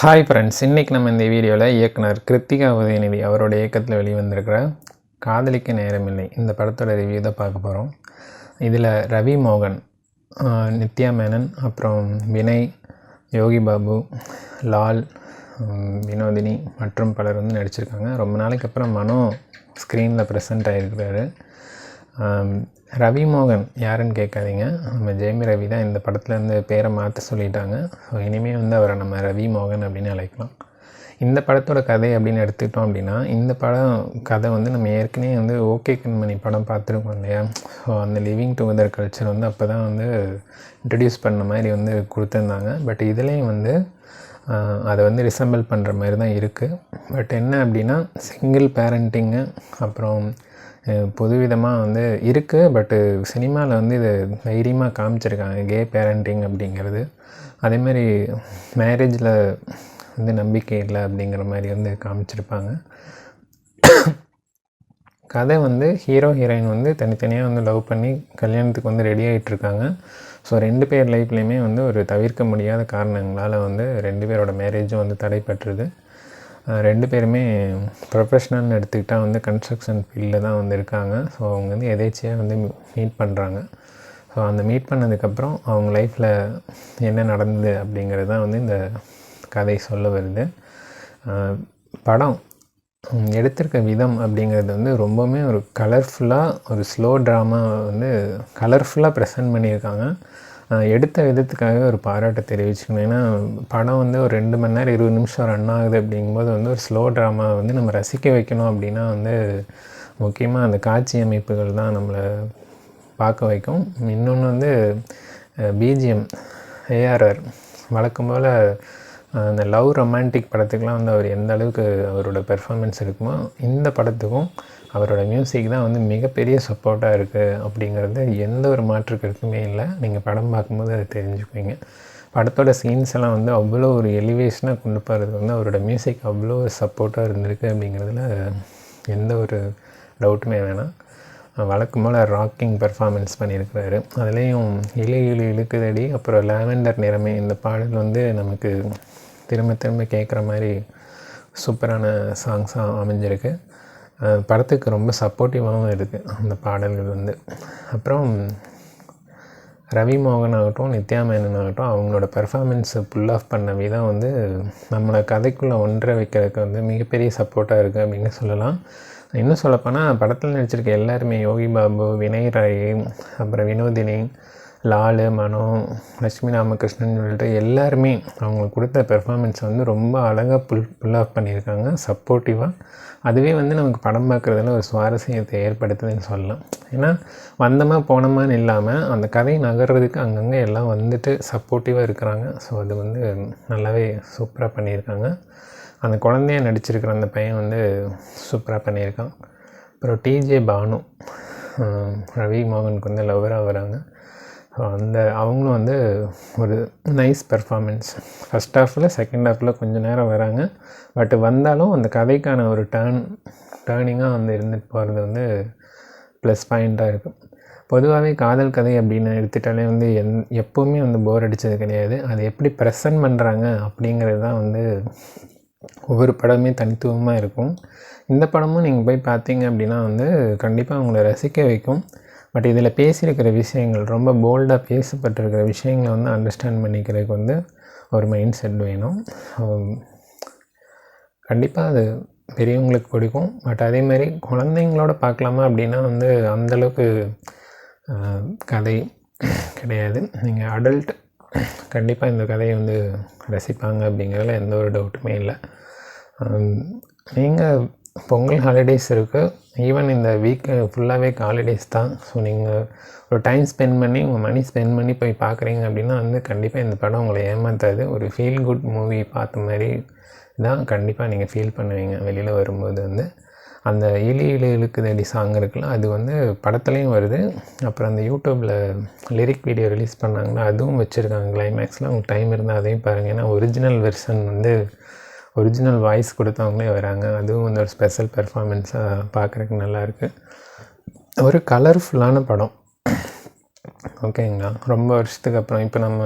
Hi friends இன்றைக்கி நம்ம இந்த வீடியோவில் இயக்குனர் கிருத்திகா உதயநிதி அவரோட இயக்கத்தில் வெளிவந்திருக்கிற காதலிக்க நேரமில்லை இந்த படத்தோட ரிவ்யூ தான் பார்க்க போகிறோம் இதில் ரவி மோகன் நித்யா மேனன் அப்புறம் வினய் யோகி பாபு லால் வினோதினி மற்றும் பலர் வந்து நடிச்சிருக்காங்க. ரொம்ப நாளைக்கு அப்புறம் மனோ ஸ்க்ரீனில் ப்ரெசென்ட் ஆகிருக்கிறாரு ரவி மோகன் யாருன்னு கேட்காதீங்க. நம்ம ஜெயமி ரவி தான் இந்த படத்தில் இருந்து பேரை மாற்ற சொல்லிட்டாங்க. ஸோ இனிமேல் வந்து அவரை நம்ம ரவி மோகன் அப்படின்னு அழைக்கலாம். இந்த படத்தோட கதை அப்படின்னு எடுத்துக்கிட்டோம் அப்படின்னா இந்த படம் கதை வந்து நம்ம ஏற்கனவே வந்து ஓகே கண்மணி படம் பார்த்துருக்கோம் இல்லையா? ஸோ அந்த லிவிங் டுகெதர் கல்ச்சர் வந்து அப்போ தான் வந்து இன்ட்ரடியூஸ் பண்ண மாதிரி வந்து கொடுத்துருந்தாங்க. பட் இதுலேயும் வந்து அதை வந்து ரிசம்பிள் பண்ணுற மாதிரி தான் இருக்குது பட் என்ன அப்படின்னா சிங்கிள் பேரண்டிங்கு அப்புறம் பொதுவிதமாக வந்து இருக்குது பட்டு சினிமாவில் வந்து இது தைரியமாக காமிச்சிருக்காங்க கே பேரண்டிங் அப்படிங்கிறது. அதேமாதிரி மேரேஜில் வந்து நம்பிக்கை இல்லை அப்படிங்கிற மாதிரி வந்து காமிச்சிருப்பாங்க. கதை வந்து ஹீரோ ஹீரோயின் வந்து தனித்தனியாக வந்து லவ் பண்ணி கல்யாணத்துக்கு வந்து ரெடி ஆகிட்டு இருக்காங்க ஸோ ரெண்டு பேர் லைஃப்லேயுமே வந்து ஒரு தவிர்க்க முடியாத காரணங்களால் வந்து ரெண்டு பேரோட மேரேஜும் வந்து தடைப்பட்டுருது ரெண்டு பேருமே ப்ரொஃபஷ்னல்னு எடுத்துக்கிட்டால் வந்து கன்ஸ்ட்ரக்ஷன் ஃபீல்டில் தான் வந்து இருக்காங்க. ஸோ அவங்க வந்து எதேச்சியாக வந்து மீட் பண்ணுறாங்க ஸோ அந்த மீட் பண்ணதுக்கப்புறம் அவங்க லைஃப்பில் என்ன நடந்தது அப்படிங்கிறது தான் வந்து இந்த கதை சொல்ல வருது. படம் எடுத்திருக்க விதம் அப்படிங்கிறது வந்து ரொம்பவுமே ஒரு கலர்ஃபுல்லாக ஒரு ஸ்லோ ட்ராமா வந்து கலர்ஃபுல்லாக ப்ரெசென்ட் பண்ணியிருக்காங்க. எடுத்த விதத்துக்காக ஒரு பாராட்டை தெரிவிச்சுக்கணும். ஏன்னா படம் வந்து ஒரு ரெண்டு மணி நேரம் இருபது நிமிஷம் ரன் ஆகுது அப்படிங்கும்போது வந்து ஒரு ஸ்லோ ட்ராமா வந்து நம்ம ரசிக்க வைக்கணும் அப்படின்னா வந்து முக்கியமாக அந்த காட்சி அமைப்புகள் தான் நம்மளை பார்க்க வைக்கும். இன்னொன்று வந்து பிஜிஎம் ஏஆர்ஆர் வழக்கம் போல் அந்த லவ் ரொமான்டிக் படத்துக்கெலாம் வந்து அவர் எந்த அளவுக்கு அவரோட பெர்ஃபார்மன்ஸ் இருக்குமோ இந்த படத்துக்கும் அவரோட மியூசிக் தான் வந்து மிகப்பெரிய சப்போர்ட்டாக இருக்குது அப்படிங்கிறது எந்த ஒரு மாற்று கருத்துமே இல்லை. நீங்கள் படம் பார்க்கும்போது அதை தெரிஞ்சுக்குவீங்க. படத்தோட சீன்ஸ் எல்லாம் வந்து அவ்வளோ ஒரு எலிவேஷனாக கொண்டு போகிறது வந்து அவரோட மியூசிக் அவ்வளோ சப்போர்ட்டாக இருந்திருக்கு அப்படிங்கிறதுல எந்த ஒரு டவுட்டுமே வேணாம். வழக்கம் போல் ராக்கிங் பெர்ஃபார்மன்ஸ் பண்ணியிருக்கிறாரு. அதுலேயும் இழு இழு இழுக்குதடி. அப்புறம் லாவெண்டர் நிறமே இந்த பாடல் வந்து நமக்கு திரும்ப திரும்ப கேட்குற மாதிரி சூப்பரான சாங்ஸாக அமைஞ்சிருக்கு. படத்துக்கு ரொம்ப சப்போர்ட்டிவாகவும் இருக்குது அந்த பாடல்கள் வந்து. அப்புறம் ரவி மோகன் ஆகட்டும் நித்யா மேனன் ஆகட்டும் அவங்களோட பெர்ஃபார்மன்ஸை புல் ஆஃப் பண்ண விதம் வந்து நம்மளை கதைக்குள்ளே ஒன்றை வைக்கிறதுக்கு வந்து மிகப்பெரிய சப்போர்ட்டாக இருக்குது அப்படின்னு சொல்லலாம். இன்னும் சொல்லப்போனால் படத்தில் நடிச்சிருக்க எல்லாருமே யோகி பாபு வினய் ராய் அப்புறம் வினோதினி லாலு மனோ லட்சுமி ராமகிருஷ்ணன் சொல்லிட்டு எல்லாருமே அவங்களுக்கு கொடுத்த பெர்ஃபார்மன்ஸ் வந்து ரொம்ப அழகாக புல் புல் ஆஃப் பண்ணியிருக்காங்க சப்போர்ட்டிவாக அதுவே வந்து நமக்கு படம் பார்க்குறதுல ஒரு சுவாரஸ்யத்தை ஏற்படுத்துதுன்னு சொல்லலாம். ஏன்னா வந்தமா போனோமான்னு இல்லாமல் அந்த கதை நகர்றதுக்கு அங்கங்கே எல்லாம் வந்துட்டு சப்போர்ட்டிவாக இருக்கிறாங்க. ஸோ அது வந்து நல்லாவே சூப்பராக பண்ணியிருக்காங்க. அந்த குழந்தைய நடிச்சிருக்கிற அந்த பையன் வந்து சூப்பராக பண்ணியிருக்கான். அப்புறம் டிஜே பானு ரவி மோகனுக்கு வந்து லவராக வராங்க. ஸோ அந்த அவங்களும் வந்து ஒரு நைஸ் பெர்ஃபார்மன்ஸ் ஃபஸ்ட் ஹாஃபில் செகண்ட் ஹாஃபில் கொஞ்சம் நேரம் வராங்க. பட் வந்தாலும் அந்த கதைக்கான ஒரு டேர்ன் டேர்னிங்காக வந்து இருந்துட்டு போகிறது வந்து ப்ளஸ் பாயிண்ட்டாக இருக்கும் பொதுவாகவே காதல் கதை அப்படின்னு எடுத்துட்டாலே வந்து எந் எப்போவுமே வந்து போர் அடித்தது கிடையாது. அது எப்படி ப்ரெசன்ட் பண்ணுறாங்க அப்படிங்கிறது தான் வந்து ஒவ்வொரு படமே தனித்துவமாக இருக்கும். இந்த படமும் நீங்கள் போய் பார்த்தீங்க அப்படின்னா வந்து கண்டிப்பாக உங்களை ரசிக்க வைக்கும். பட் இதில் பேசியிருக்கிற விஷயங்கள் ரொம்ப போல்டாக பேசப்பட்டிருக்கிற விஷயங்களை வந்து அண்டர்ஸ்டாண்ட் பண்ணிக்கிறதுக்கு வந்து ஒரு மைண்ட் செட் வேணும். கண்டிப்பாக அது பெரியவங்களுக்கு பிடிக்கும். பட் அதே மாதிரி குழந்தைங்களோட பார்க்கலாமா அப்படின்னா வந்து அந்தளவுக்கு கதை கிடையாது. நீங்கள் அடல்ட் கண்டிப்பாக இந்த கதையை வந்து ரசிப்பாங்க அப்படிங்கிறதுல எந்த ஒரு டவுட்டுமே இல்லை. நீங்கள் பொங்கல் ஹாலிடேஸ் இருக்குது ஈவன் இந்த வீக் ஃபுல்லாகவே ஹாலிடேஸ் தான். ஸோ நீங்கள் ஒரு டைம் ஸ்பெண்ட் பண்ணி உங்கள் மணி ஸ்பெண்ட் பண்ணி போய் பார்க்குறீங்க அப்படின்னா வந்து கண்டிப்பாக இந்த படம் உங்களை ஏமாற்றாது ஒரு ஃபீல் குட் மூவி பார்த்த மாதிரி தான் கண்டிப்பாக நீங்கள் ஃபீல் பண்ணுவீங்க வெளியில் வரும்போது வந்து. அந்த இழி இழு இழுக்குதடி சாங் இருக்குல்ல அது வந்து படத்துலேயும் வருது. அப்புறம் அந்த யூடியூப்பில் லிரிக் வீடியோ ரிலீஸ் பண்ணாங்கன்னா அதுவும் வச்சுருக்காங்க கிளைமேக்ஸில் உங்களுக்கு டைம் இருந்தால் அதையும் பாருங்கள் ஏன்னா ஒரிஜினல் வெர்ஷன் வந்து ஒரிஜினல் வாய்ஸ் கொடுத்தவங்களே வராங்க. அதுவும் வந்து ஒரு ஸ்பெஷல் பெர்ஃபார்மன்ஸாக பார்க்குறதுக்கு நல்லாயிருக்கு ஒரு கலர்ஃபுல்லான படம். ஓகேங்களா ரொம்ப வருஷத்துக்கு அப்புறம். இப்போ நம்ம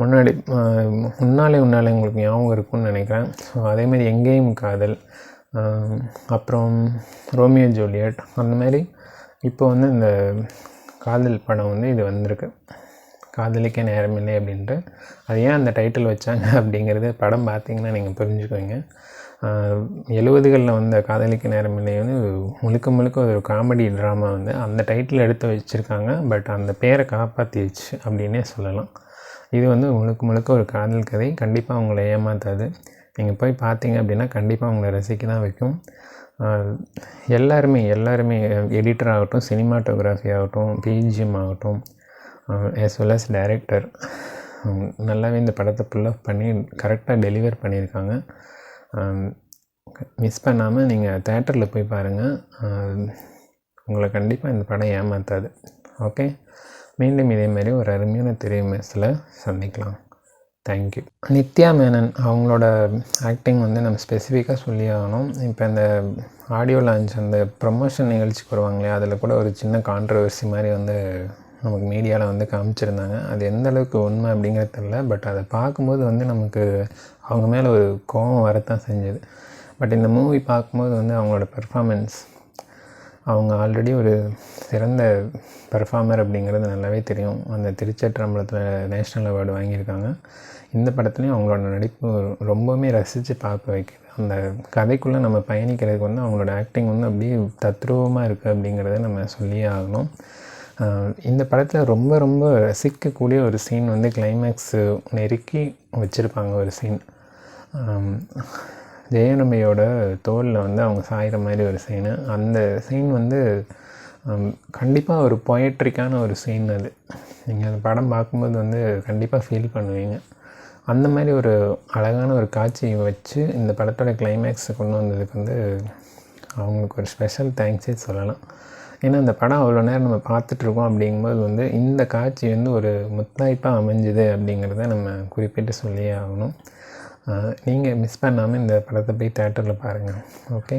முன்னாடி முன்னாலே முன்னாலே உங்களுக்கு ஞாபகம் இருக்கும்னு நினைக்கிறேன். ஸோ அதேமாதிரி எங்கேயும் காதல் அப்புறம் ரோமியோ ஜூலியட் அந்த மாதிரி. இப்போ வந்து இந்த காதல் படம் வந்து இது வந்திருக்கு. காதலிக்க நேரமில்லை அப்படின்ட்டு. அது ஏன் அந்த டைட்டில் வச்சாங்க அப்படிங்கிறது படம் பார்த்தீங்கன்னா நீங்கள் புரிஞ்சுக்குவீங்க. எழுபதுகளில் வந்த காதலிக்க நேரமில்லை வந்து முழுக்க முழுக்க ஒரு காமெடி ட்ராமா வந்து அந்த டைட்டில் எடுத்து வச்சுருக்காங்க. பட் அந்த பேரை காப்பாற்றிடுச்சு அப்படின்னே சொல்லலாம். இது வந்து முழுக்க முழுக்க ஒரு காதல் கதை. கண்டிப்பாக உங்களை ஏமாற்றாது நீங்கள் போய் பார்த்தீங்க அப்படின்னா கண்டிப்பாக உங்களை ரசிக்க தான் வைக்கும். எல்லாருமே எல்லாருமே எடிட்டர் ஆகட்டும் சினிமாட்டோகிராஃபி ஆகட்டும் பிஜிஎம் ஆகட்டும் எஸ் வெல் எஸ் டைரக்டர் நல்லாவே இந்த படத்தை ஃபுல்லாக பண்ணி கரெக்டாக டெலிவர் பண்ணியிருக்காங்க. மிஸ் பண்ணாமல் நீங்கள் தேட்டரில் போய் பாருங்கள் உங்களை கண்டிப்பாக இந்த படம் ஏமாற்றாது ஓகே மீண்டும் இதே மாதிரி ஒரு அருமையான திரை சந்திக்கலாம். தேங்க்யூ நித்யா மேனன் அவங்களோட ஆக்டிங் வந்து நம்ம ஸ்பெசிஃபிக்காக சொல்லி ஆகணும் இப்போ இந்த ஆடியோ லான்ச் அந்த ப்ரொமோஷன் நிகழ்ச்சிக்கு வருவாங்களே அதில் கூட ஒரு சின்ன கான்ட்ரவர்சி மாதிரி வந்து நமக்கு மீடியாவில் வந்து காமிச்சிருந்தாங்க. அது எந்த அளவுக்கு உண்மை அப்படிங்கிறது தெரில பட் அதை பார்க்கும்போது வந்து நமக்கு அவங்க மேலே ஒரு கோபம் வரத்தான் செஞ்சது. பட் இந்த மூவி பார்க்கும்போது வந்து அவங்களோட பெர்ஃபார்மன்ஸ் அவங்க ஆல்ரெடி ஒரு சிறந்த பெர்ஃபார்மர் அப்படிங்கிறது நல்லாவே தெரியும். அந்த திருச்சற்றம்பலத்தில் நேஷ்னல் அவார்டு வாங்கியிருக்காங்க. இந்த படத்துலையும் அவங்களோட நடிப்பு ரொம்பவுமே ரசித்து பார்க்க வைக்குது. அந்த கதைக்குள்ளே நம்ம பயணிக்கிறதுக்கு வந்து அவங்களோட ஆக்டிங் வந்து அப்படியே தத்ரூபமாக இருக்குது அப்படிங்கிறத நம்ம சொல்லியே ஆகணும். இந்த படத்தில் ரொம்ப ரொம்ப ரசிக்கக்கூடிய ஒரு சீன் வந்து கிளைமேக்ஸு நெருக்கி வச்சுருப்பாங்க ஒரு சீன் ஜெயநம்பியோட தோலில் வந்து அவங்க சாயிற மாதிரி ஒரு சீனு அந்த சீன் வந்து கண்டிப்பாக ஒரு பொயட்ரிக்கான ஒரு சீன் அது. நீங்கள் அந்த படம் பார்க்கும்போது வந்து கண்டிப்பாக ஃபீல் பண்ணுவீங்க. அந்த மாதிரி ஒரு அழகான ஒரு காட்சியை வச்சு இந்த படத்தோட கிளைமேக்ஸை கொண்டு வந்ததுக்கு வந்து அவங்களுக்கு ஒரு ஸ்பெஷல் தேங்க்ஸே சொல்லலாம். ஏன்னா அந்த படம் அவ்வளோ நேரம் நம்ம பார்த்துட்ருக்கோம் அப்படிங்கும்போது வந்து இந்த காட்சி வந்து ஒரு முத்தாய்ப்பாக அமைஞ்சுது அப்படிங்கிறத நம்ம குறிப்பிட்டு சொல்லியே ஆகணும். நீங்கள் மிஸ் பண்ணாமல் இந்த படத்தை போய் தேட்டரில் பாருங்கள் ஓகே